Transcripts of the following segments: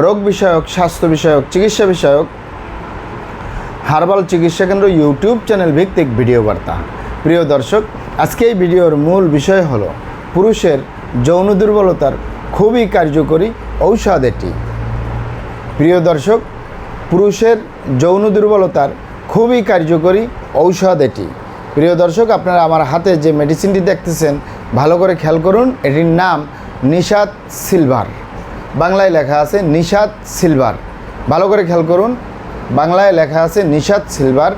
রোগ বিষয়ক, স্বাস্থ্য বিষয়ক, চিকিৎসা বিষয়ক, হার্বাল চিকিৎসা কেন্দ্র, ইউটিউব চ্যানেল ভিত্তিক ভিডিও বার্তা। প্রিয় দর্শক, আজকে এই ভিডিওর মূল বিষয় হলো, পুরুষের যৌন দুর্বলতার খুবই কার্যকরী ঔষধ এটি। প্রিয় দর্শক, পুরুষের যৌন দুর্বলতার খুবই কার্যকরী ঔষধ এটি। প্রিয় দর্শক, আপনারা আমার হাতে যে মেডিসিনটি দেখতেছেন, ভালো করে খেয়াল করুন, এটির নাম নিষাদ সিলভার। বাংলায় লেখা আছে নিষাদ সিলভার। ভালো করে খেয়াল করুন, বাংলায় লেখা আছে নিষাদ সিলভার,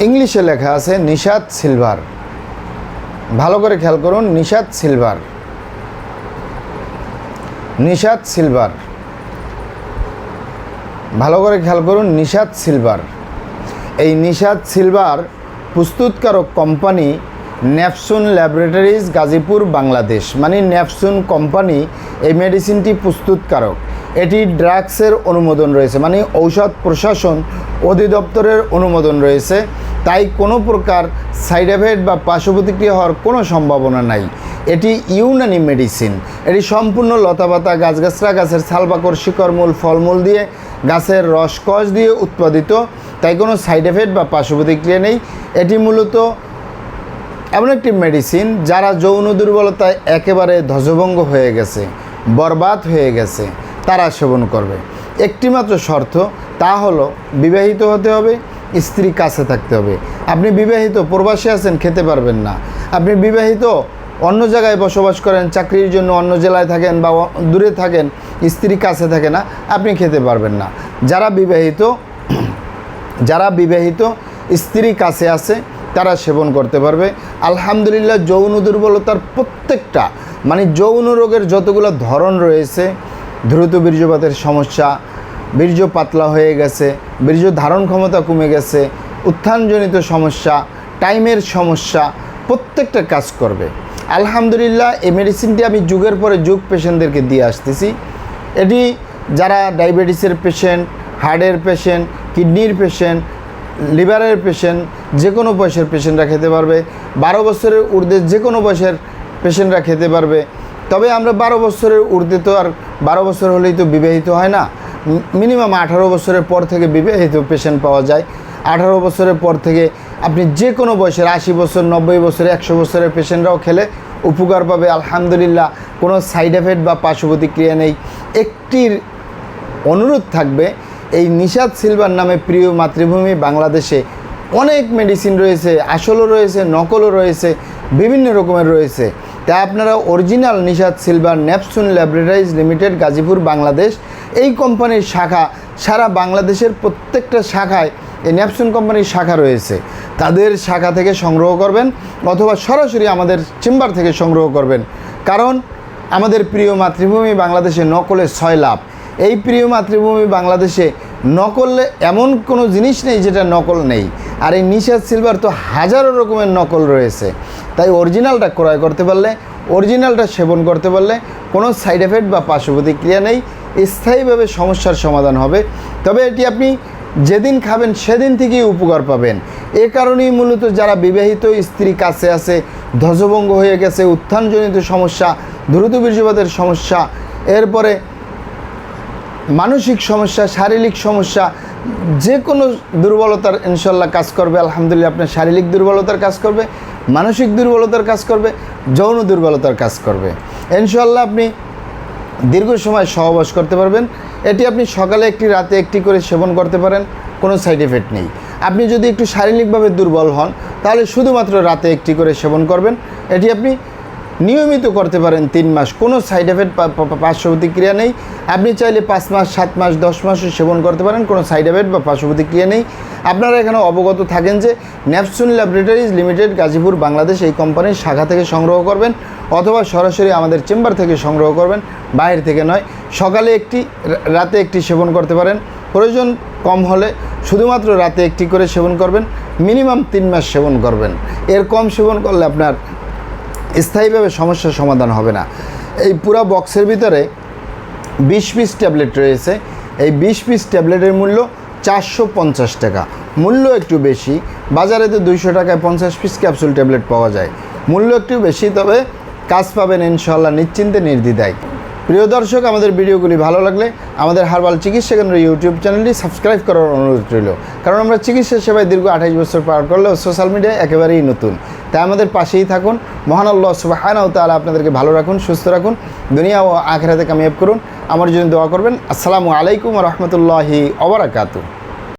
ইংলিশে লেখা আছে নিষাদ সিলভার। ভালো করে খেয়াল করুন নিষাদ সিলভার। নিষাদ সিলভার। ভালো করে খেয়াল করুন নিষাদ সিলভার। এই নিষাদ সিলভার প্রস্তুতকারক কোম্পানি ন্যাপসুন ল্যাবরেটরিজ গাজীপুর, বাংলাদেশ। মানে ন্যাপসুন কোম্পানি এই মেডিসিনটি প্রস্তুতকারক। এটি ড্রাগসের অনুমোদন রয়েছে মানে ঔষধ প্রশাসন অধিদপ্তরের অনুমোদন রয়েছে। তাই কোনো প্রকার সাইড এফেক্ট বা পার্শ্ব প্রতিক্রিয়া হওয়ার কোনো সম্ভাবনা নাই। এটি ইউনানি মেডিসিন। এটি সম্পূর্ণ লতাপাতা গাছগাছরা গাছের ছালবাকর শিকড় মূল, ফলমূল দিয়ে গাছের রসকস দিয়ে উৎপাদিত। তাই কোনো সাইড এফেক্ট বা পার্শ্ব প্রতিক্রিয়া নেই। এটি মূলত এমন একটি মেডিসিন যারা যৌন দুর্বলতায় একেবারে ধ্বজভঙ্গ হয়ে গেছে, বরবাদ হয়ে গেছে, তারা সেবন করবে। একটিমাত্র শর্ত, তা হলো বিবাহিত হতে হবে, স্ত্রী কাছে থাকতে হবে। আপনি বিবাহিত, প্রবাসী আছেন, খেতে পারবেন না। আপনি বিবাহিত, অন্য জায়গায় বসবাস করেন, চাকরির জন্য অন্য জেলায় থাকেন বা দূরে থাকেন, স্ত্রী কাছে থাকে না, আপনি খেতে পারবেন না। যারা বিবাহিত যারা বিবাহিত, স্ত্রী কাছে আছে তারা সেবন করতে পারবে। আলহামদুলিল্লাহ যৌন দুর্বলতার প্রত্যেকটা মানে যৌন রোগের যতগুলো ধরন রয়েছে, দ্রুত বীর্যপাতের সমস্যা, বীর্য পাতলা হয়ে গেছে, বীর্য ধারণ ক্ষমতা কমে গেছে, উত্থানজনিত সমস্যা, টাইমের সমস্যা, প্রত্যেকটা কাজ করবে। আলহামদুলিল্লাহ এই মেডিসিনটি আমি যুগের পরে যুগ পেশেন্টদেরকে দিয়ে আসতেছি। এটি যারা ডায়াবেটিসের পেশেন্ট হার্টের পেশেন্ট কিডনির পেশেন্ট লিভারের পেশেন্ট যে কোনো বয়সের পেশেন্টরা খেতে পারবে। বারো বছরের ঊর্ধ্বে যে কোনো বয়সের পেশেন্টরা খেতে পারবে। তবে আমরা বারো বছরের ঊর্ধ্বে তো আর বারো বছর হলেই তো বিবাহিত হয় না। মিনিমাম আঠারো বছরের পর থেকে বিবাহিত পেশেন্ট পাওয়া যায়। আঠারো বছরের পর থেকে আপনি যে কোনো বয়সের আশি বছর, নব্বই বছর, একশো বছরের পেশেন্টরাও খেলে উপকার পাবে। আলহামদুলিল্লাহ, কোনো সাইড এফেক্ট বা পার্শ্ব প্রতিক্রিয়া নেই। একটির অনুরোধ থাকবে, এই নিষাদ সিলভার নামে প্রিয় মাতৃভূমি বাংলাদেশে অনেক মেডিসিন রয়েছে, আসলও রয়েছে, নকলও রয়েছে, বিভিন্ন রকমের রয়েছে। তাই আপনারা original Nishad silver Napsun laboratories limited Gazipur, Bangladesh, এই কোম্পানির শাখা, সারা বাংলাদেশের প্রত্যেকটা শাখায় এই ন্যাপসুন কোম্পানির শাখা রয়েছে। তাদের শাখা থেকে সংগ্রহ করবেন অথবা সরাসরি আমাদের চেম্বার থেকে সংগ্রহ করবেন। কারণ আমাদের প্রিয় মাতৃভূমি বাংলাদেশে নকলের ছয় লাভ। এই প্রিয় মাতৃভূমি বাংলাদেশে নকলে এমন কোনো জিনিস নেই যেটা নকল নেই। আর এই নিষাদ সিলভার তো হাজারো রকমের নকল রয়েছে। তাই অরিজিনালটা ক্রয় করতে পারলে, অরিজিনালটা সেবন করতে পারলে কোনো সাইড এফেক্ট বা পার্শ্ব প্রতিক্রিয়া নেই, স্থায়ীভাবে সমস্যার সমাধান হবে। তবে এটি আপনি যেদিন খাবেন সেদিন থেকেই উপকার পাবেন। এ কারণেই মূলত যারা বিবাহিত স্ত্রী কাছে আছে, ধ্বজভঙ্গ হয়ে গেছে, উত্থানজনিত সমস্যা, দ্রুত বীর্যপাতের সমস্যা, এরপরে মানসিক সমস্যা, শারীরিক সমস্যা যে কোনো দুর্বলতার ইনশাল্লাহ কাজ করবে। আলহামদুলিল্লাহ, আপনার শারীরিক দুর্বলতার কাজ করবে, মানসিক দুর্বলতার কাজ করবে, যৌন দুর্বলতার কাজ করবে। ইনশাল্লাহ আপনি দীর্ঘ সময় সহবাস করতে পারবেন। এটি আপনি সকালে একটি, রাতে একটি করে সেবন করতে পারেন, কোনো সাইড এফেক্ট নেই। আপনি যদি একটু শারীরিকভাবে দুর্বল হন, তাহলে শুধুমাত্র রাতে একটি করে সেবন করবেন। এটি আপনি নিয়মিত করতে পারেন তিন মাস। কোনো সাইড এফেক্ট পার্শ্ব প্রতিক্রিয়া নেই। আপনি চাইলে পাঁচ মাস, সাত মাস, দশ মাসও সেবন করতে পারেন। কোনো সাইড এফেক্ট বা পার্শ্ব প্রতিক্রিয়া নেই। আপনারা এখানে অবগত থাকেন যে ন্যাপসুন ল্যাবরেটরিজ লিমিটেড গাজীপুর, বাংলাদেশ এই কোম্পানির শাখা থেকে সংগ্রহ করবেন অথবা সরাসরি আমাদের চেম্বার থেকে সংগ্রহ করবেন। বাইরে থেকে নয়, সকালে একটি রাতে একটি সেবন করতে পারেন। প্রয়োজন কম হলে শুধুমাত্র রাতে একটি করে সেবন করবেন। মিনিমাম তিন মাস সেবন করবেন। এর কম সেবন করলে আপনার স্থায়ীভাবে সমস্যার সমাধান হবে না। এই পুরা বক্সের ভিতরে বিশ পিস ট্যাবলেট রয়েছে। এই বিশ পিস ট্যাবলেটের মূল্য চারশো পঞ্চাশ টাকা। মূল্য একটু বেশি। বাজারে তো দুইশো টাকায় পঞ্চাশ পিস ক্যাপসুল ট্যাবলেট পাওয়া যায়। মূল্য একটু বেশি, তবে কাজ পাবেন ইনশাল্লাহ নিশ্চিন্তে নির্দ্বিধায়। প্রিয় দর্শক, আমাদের ভিডিওগুলি ভালো লাগলে আমাদের হারবাল চিকিৎসা কেন্দ্র ইউটিউব চ্যানেলটি সাবস্ক্রাইব করার অনুরোধ রইল। কারণ আমরা চিকিৎসা সেবায় দীর্ঘ আঠাইশ বছর পার করলেও সোশ্যাল মিডিয়ায় একেবারেই নতুন। তাই আমাদের পাশেই থাকুন। মহান আল্লাহ সুবাহানাও তাহলে আপনাদেরকে ভালো রাখুন, সুস্থ রাখুন, দুনিয়া ও আখেরাতে কামিয়াব করুন। আমার জন্য দোয়া করবেন। আসসালামু আলাইকুম রহমতুল্লাহি অবরাকাতু